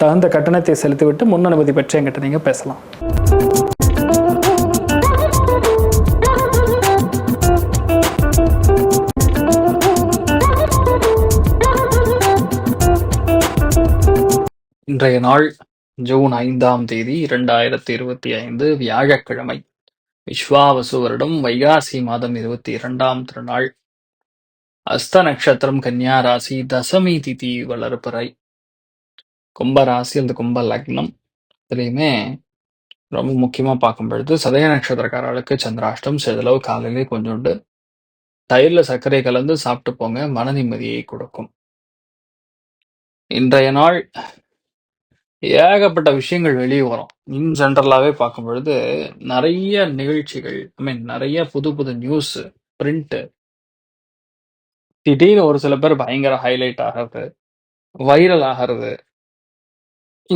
தகுந்த கட்டணத்தை செலுத்திவிட்டு முன் அனுமதி பெற்று என்கிட்ட நீங்கள் பேசலாம். இன்றைய நாள் ஜூன் ஐந்தாம் தேதி இரண்டாயிரத்தி இருபத்தி ஐந்து வியாழக்கிழமை. விஸ்வாவசு வருடம் வைகாசி மாதம் இருபத்தி இரண்டாம் திருநாள். அஸ்த நட்சத்திரம் கன்னியா ராசி தசமி திதி வளர்ப்பறை கும்ப ராசி அந்த கும்ப லக்னம் இதுலேயுமே ரொம்ப முக்கியமா பார்க்கும் பொழுது சதய நட்சத்திரக்காரர்களுக்கு சந்திராஷ்டம் சிறிதளவு காலையிலே கொஞ்சோண்டு தயிர்ல சர்க்கரை கலந்து சாப்பிட்டு போங்க மன நிம்மதியை கொடுக்கும். இன்றைய நாள் ஏகப்பட்ட விஷயங்கள் வெளியே வரும். இன் ஜென்ரலாகவே பார்க்கும் பொழுது நிறைய நிகழ்ச்சிகள் ஐ மீன் நிறைய புது புது நியூஸ் பிரிண்ட்டு திடீர்னு ஒரு சில பேர் பயங்கர ஹைலைட் ஆகிறது வைரல் ஆகிறது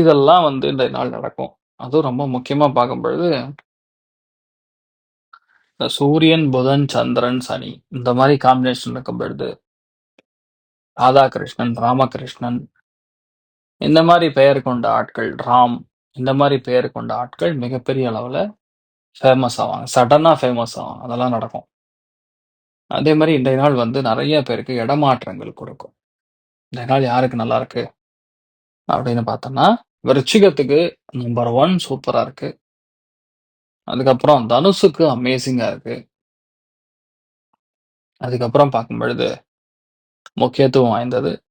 இதெல்லாம் வந்து இந்த நாள் நடக்கும். அதுவும் ரொம்ப முக்கியமா பார்க்கும் பொழுது இந்த சூரியன் புதன் சந்திரன் சனி இந்த மாதிரி காம்பினேஷன் இருக்கும் பொழுது ராதாகிருஷ்ணன் ராமகிருஷ்ணன் இந்த மாதிரி பெயர் கொண்ட ஆட்கள் ராம் இந்த மாதிரி பெயர் கொண்ட ஆட்கள் மிகப்பெரிய அளவுல ஃபேமஸ் ஆவாங்க. சடனா ஃபேமஸ் ஆவாங்க. அதெல்லாம் நடக்கும். அதே மாதிரி இன்றைய நாள் வந்து நிறைய பேருக்கு இடமாற்றங்கள் கொடுக்கும். இந்த நாள் யாருக்கு நல்லா இருக்கு? அப்படின்னு பார்த்தோம்னா விருச்சிகத்துக்கு நம்பர் ஒன் சூப்பரா இருக்கு. அதுக்கப்புறம் தனுசுக்கு அமேசிங்கா இருக்கு. அதுக்கப்புறம் பார்க்கும் பொழுது முக்கியத்துவம் வாய்ந்தது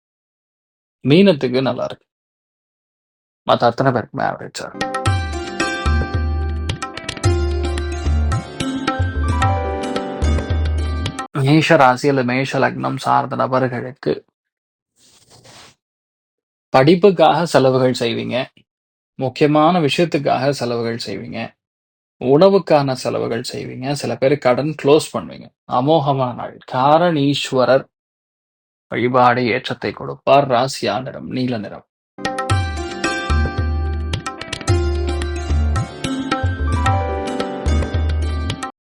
மீனத்துக்கு நல்லா இருக்கு. மற்ற அத்தனை பேருக்குமே ஆவரேஜா இருக்கு. மேஷ ராசியில் மேஷ லக்னம் சார்ந்த நபர்களுக்கு படிப்புக்காக செலவுகள் செய்வீங்க. முக்கியமான விஷயத்துக்காக செலவுகள் செய்வீங்க. உணவுக்கான செலவுகள் செய்வீங்க. சில பேர் கடன் க்ளோஸ் பண்ணுவீங்க. அமோகமான நாள். காரணீஸ்வரர் வழிபாடு ஏற்றத்தை கொடுப்பார். ராசியா நிறம் நீல நிறம்.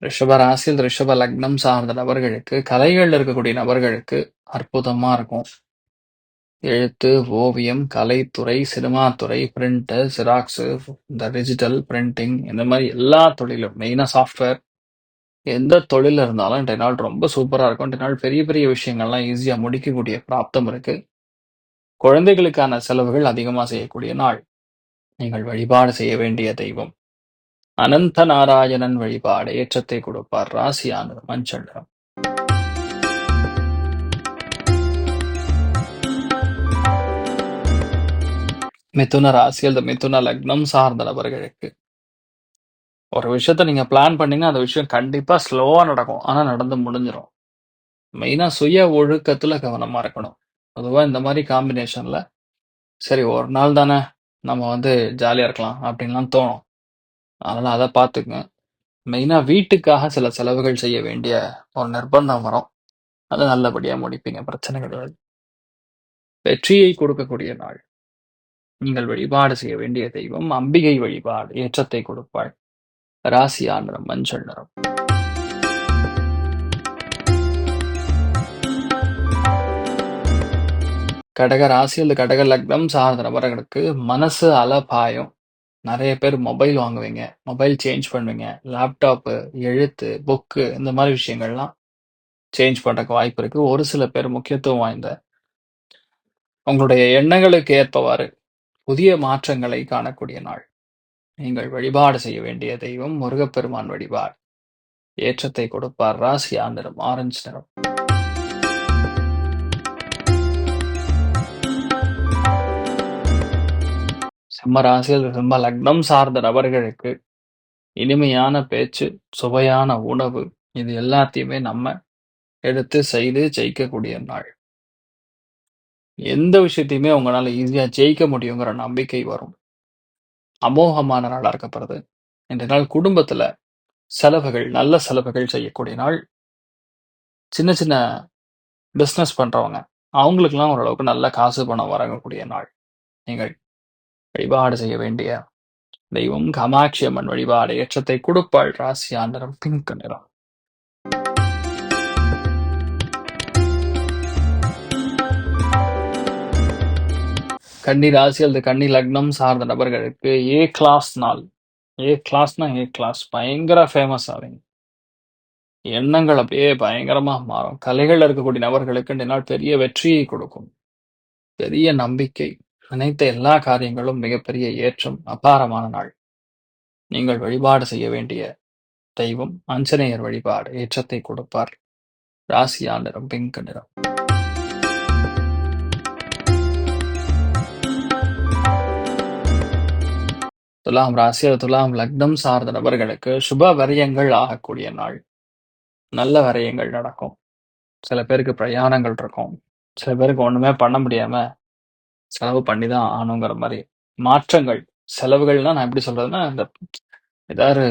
ரிஷப ராசியில் ரிஷப லக்னம் சார்ந்த நபர்களுக்கு கலைகள் இருக்கக்கூடிய நபர்களுக்கு அற்புதமா இருக்கும். எழுத்து ஓவியம் கலைத்துறை சினிமாத்துறை துறை ஜெராக்ஸு, ஜெராக்ஸ் இந்த டிஜிட்டல் பிரிண்டிங் இந்த மாதிரி எல்லா தொழிலும் மெயினா சாஃப்ட்வேர் எந்த தொழில் இருந்தாலும் இன்றைய நாள் ரொம்ப சூப்பரா இருக்கும். இன்றைய நாள் பெரிய பெரிய விஷயங்கள்லாம் ஈஸியா முடிக்கக்கூடிய பிராப்தம் இருக்கு. குழந்தைகளுக்கான செலவுகள் அதிகமா செய்யக்கூடிய நாள். நீங்கள் வழிபாடு செய்ய வேண்டிய தெய்வம். அனந்த நாராயணன் வழிபாடு ஏற்றத்தை கொடுப்பார் ராசியானது மஞ்சள் நிறம். மிதுன ராசி அல்லது மிதுன லக்னம் சார்ந்த நபர்களுக்கு. ஒரு விஷயத்த நீங்க பிளான் பண்ணீங்கன்னா அந்த விஷயம் கண்டிப்பா ஸ்லோவா நடக்கும். ஆனா நடந்து முடிஞ்சிடும் மெயினா சுய ஒழுக்கத்துல கவனமா இருக்கணும். அதுவா இந்த மாதிரி காம்பினேஷன்ல சரி ஒரு நாள் தானே நம்ம வந்து ஜாலியா இருக்கலாம் அப்படின்லாம் தோணும். அதனால அதை பார்த்துக்குங்க மெயினா வீட்டுக்காக சில செலவுகள் செய்ய வேண்டிய ஒரு நிர்பந்தம் வரும். அதை நல்லபடியா முடிப்பீங்க. பிரச்சனை கிடையாது வெற்றியை கொடுக்கக்கூடிய நாள். நீங்கள் வழிபாடு செய்ய வேண்டிய தெய்வம் அம்பிகை வழிபாடு ஏற்றத்தை கொடுப்பாள். ராசியா நிறம் மஞ்சள் நிறம். கடக ராசி அல்லது கடக லக்னம் சார்ந்த நபர்களுக்கு மனசு அலபாயம் நிறைய பேர் மொபைல் வாங்குவீங்க மொபைல் சேஞ்ச் பண்ணுவீங்க லேப்டாப்பு எழுத்து புக்கு இந்த மாதிரி விஷயங்கள்லாம் சேஞ்ச் பண்ணுறக்கு வாய்ப்பு இருக்குது ஒரு சில பேர் முக்கியத்துவம் வாய்ந்த. உங்களுடைய எண்ணங்களுக்கு ஏற்பவாறு புதிய மாற்றங்களை காணக்கூடிய நாள். நீங்கள் வழிபாடு செய்ய வேண்டிய தெய்வம் முருகப்பெருமான் வழிபாடு. ஏற்றத்தை கொடுப்பார் ராசி ஆந்திரம் ஆரஞ்சு நிறம். சிம்ம ராசியில் சிம்ம லக்னம் சார்ந்த நபர்களுக்கு இனிமையான பேச்சு சுவையான உணவு இது எல்லாத்தையுமே நம்ம எடுத்து செய்து ஜெயிக்கக்கூடிய நாள். எந்த விஷயத்தையுமே உங்களால ஈஸியா ஜெயிக்க முடியுங்கிற நம்பிக்கை வரும். அமோகமான நாளா இருக்கப்படுது. இந்த நாள் குடும்பத்துல செலவுகள் நல்ல செலவுகள் செய்யக்கூடிய நாள். சின்ன சின்ன பிஸ்னஸ் பண்றவங்க அவங்களுக்கெல்லாம் ஓரளவுக்கு நல்ல காசு பணம் வரக்கூடிய நாள். நீங்கள் வழிபாடு செய்ய வேண்டிய தெய்வம் காமாட்சி அம்மன் வழிபாடு ஏற்றத்தை கொடுப்பாள் ராசியா நிறம் பிங்க் நிறம். கன்னி ராசி அல்லது கன்னி லக்னம் சார்ந்த நபர்களுக்கு ஏ கிளாஸ் நாள். ஏ கிளாஸ்னா ஏ கிளாஸ் பயங்கர ஃபேமஸ் ஆவீங்க எண்ணங்கள் அப்படியே பயங்கரமா மாறும். கலைகளில் இருக்கக்கூடிய நபர்களுக்கு இந்த நாள் பெரிய வெற்றியை கொடுக்கும். பெரிய நம்பிக்கை. நினைத்த எல்லா காரியங்களும் மிகப்பெரிய ஏற்றம் அபாரமான நாள். நீங்கள் வழிபாடு செய்ய வேண்டிய தெய்வம் ஆஞ்சநேயர் வழிபாடு ஏற்றத்தை கொடுப்பார். ராசியா நிறம் பிங்க் நிறம். துலாம் ராசி துலாம் லக்னம் சார்ந்த நபர்களுக்கு சுப வரியங்கள் ஆகக்கூடிய நாள். நல்ல வரியங்கள் நடக்கும். சில பேருக்கு பிரயாணங்கள் இருக்கும். சில பேருக்கு ஒண்ணுமே பண்ண முடியாம செலவு பண்ணி தான் ஆகணுங்கிற மாதிரி மாற்றங்கள் செலவுகள்னா நான் எப்படி சொல்றதுன்னா இந்த ஏதாவது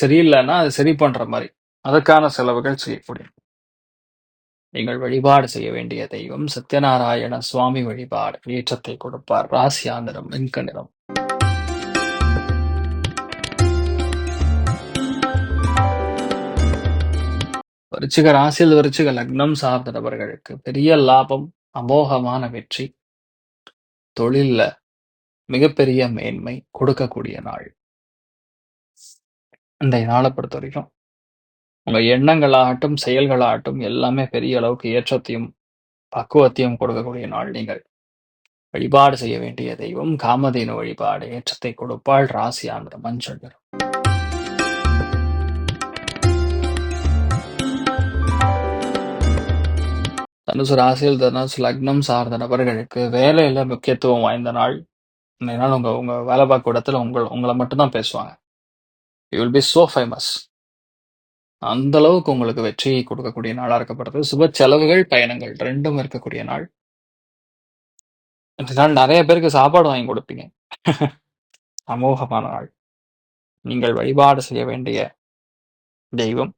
சரியில்லைன்னா அது சரி பண்ற மாதிரி அதற்கான செலவுகள் செய்யக்கூடிய. நீங்கள் வழிபாடு செய்ய வேண்டிய தெய்வம் சத்யநாராயண சுவாமி வழிபாடு ஏற்றத்தை கொடுப்பார். ராசியா நிறம் நிறம் விருச்சிக ராசியில் விருச்சிக லக்னம் சார்ந்த நபர்களுக்கு பெரிய லாபம் அமோகமான வெற்றி தொழில்ல மிகப்பெரிய மேன்மை கொடுக்கக்கூடிய நாள். இந்த நாளை பொறுத்த வரைக்கும் உங்க எண்ணங்களாகட்டும் செயல்களாகட்டும் எல்லாமே பெரிய அளவுக்கு ஏற்றத்தையும் பக்குவத்தையும் கொடுக்கக்கூடிய நாள் நீங்கள். வழிபாடு செய்ய வேண்டிய தெய்வம் காமதேனு வழிபாடு ஏற்றத்தை கொடுப்பாள் ராசியானது ஆந்திர மஞ்சள் தனுசு ராசியில் தனுசு லக்னம் சார்ந்த நபர்களுக்கு வேலையில முக்கியத்துவம் வாய்ந்த நாள். இந்த நாள் உங்க உங்க வேலை பார்க்க இடத்துல உங்கள் உங்களை மட்டும்தான் பேசுவாங்க. You will be so famous அந்த அளவுக்கு உங்களுக்கு வெற்றி கொடுக்கக்கூடிய நாளா இருக்கப்படுது சுப செலவுகள் பயணங்கள் ரெண்டும் இருக்கக்கூடிய நாள். இந்த நாள் நிறைய பேருக்கு சாப்பாடு வாங்கி கொடுப்பீங்க. அமோகமான நாள். நீங்கள் வழிபாடு செய்ய வேண்டிய தெய்வம்.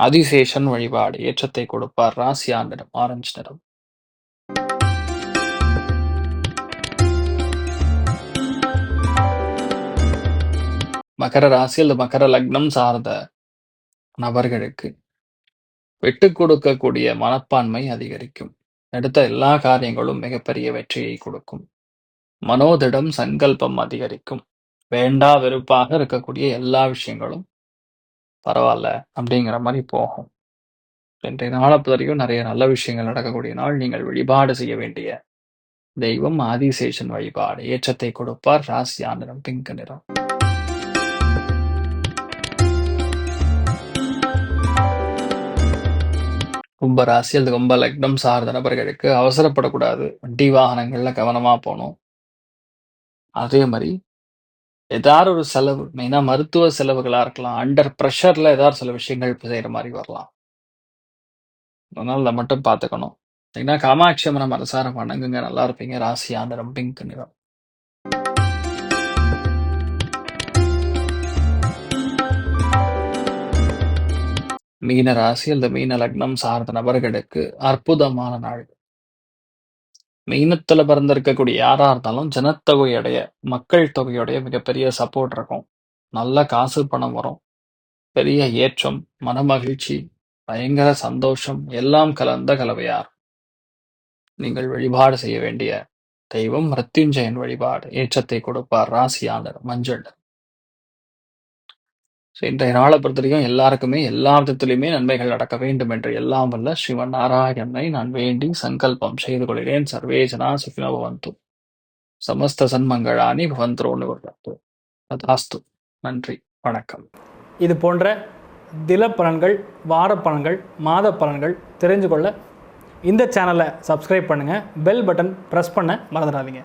ஆதிசேஷன் வழிபாடு ஏற்றத்தை கொடுப்பார் ராசி நிறம் ஆரஞ்சு நிறம். மகர ராசி அல்லது மகர லக்னம் சார்ந்த நபர்களுக்கு விட்டு கொடுக்கக்கூடிய மனப்பான்மை அதிகரிக்கும். எடுத்த எல்லா காரியங்களும் மிகப்பெரிய வெற்றியை கொடுக்கும். மனோதிடம் சங்கல்பம் அதிகரிக்கும். வேண்டா வெறுப்பாக இருக்கக்கூடிய எல்லா விஷயங்களும் பரவாயில்ல அப்படிங்கிற மாதிரி போகும். இன்றைய நாளை வரைக்கும் நிறைய நல்ல விஷயங்கள் நடக்கக்கூடிய நாள். நீங்கள் வழிபாடு செய்ய வேண்டிய தெய்வம் ஆதிசேஷன் வழிபாடு. ஏற்றத்தை கொடுப்பார். ராசியா நிறம் பிங்க் நிறம். கும்ப ராசி அல்லது கும்ப லக்னம் சார்ந்த நபர்களுக்கு அவசரப்படக்கூடாது. வண்டி வாகனங்கள்ல கவனமா போகணும். அதே மாதிரி ஏதாவது ஒரு செலவு மெயினாக மருத்துவ செலவுகளா இருக்கலாம் அண்டர் ப்ரெஷரில் ஏதாவது சில விஷயங்கள் செய்யற மாதிரி வரலாம். அதனால அதை மட்டும் பார்த்துக்கணும் ஏன்னா காமாட்சி அம்மனை மனசார வணங்குங்க நல்லா இருப்பீங்க. ராசி ஆந்திரம் பிங்க் நிறம். மீன ராசி அல்லது மீன லக்னம் சார்ந்த நபர்களுக்கு அற்புதமான நாள். மீனத்துல பிறந்திருக்கக்கூடிய யாரா இருந்தாலும் ஜனத்தொகையுடைய மக்கள் தொகையுடைய மிகப்பெரிய சப்போர்ட் இருக்கும். நல்ல காசு பணம் வரும். பெரிய ஏற்றம் மனமகிழ்ச்சி பயங்கர சந்தோஷம் எல்லாம் கலந்த கலவையார். நீங்கள் வழிபாடு செய்ய வேண்டிய தெய்வம் மிருத்யுஞ்சயன் வழிபாடு. ஏற்றத்தை கொடுப்பார் ராசியாளர் மஞ்சள். ஸோ இன்றைய நாளை பொறுத்த வரைக்கும் எல்லாருக்குமே எல்லா விதத்திலையுமே நன்மைகள் நடக்க வேண்டும் என்று எல்லாம் வல்ல ஸ்ரீமன் நாராயணனை நான் வேண்டி சங்கல்பம் செய்து கொள்கிறேன். சர்வேஜனா சுகினோ பவந்து. சமஸ்த சன்மங்களானி பவந்தோ வருகிறது அதாஸ்து நன்றி. வணக்கம். இது போன்ற தில பலன்கள் வார பலன்கள் மாத பலன்கள் தெரிஞ்சு கொள்ள இந்த சேனலை சப்ஸ்கிரைப் பண்ணுங்கள் பெல் பட்டன் ப்ரெஸ் பண்ண மறந்துடாதீங்க.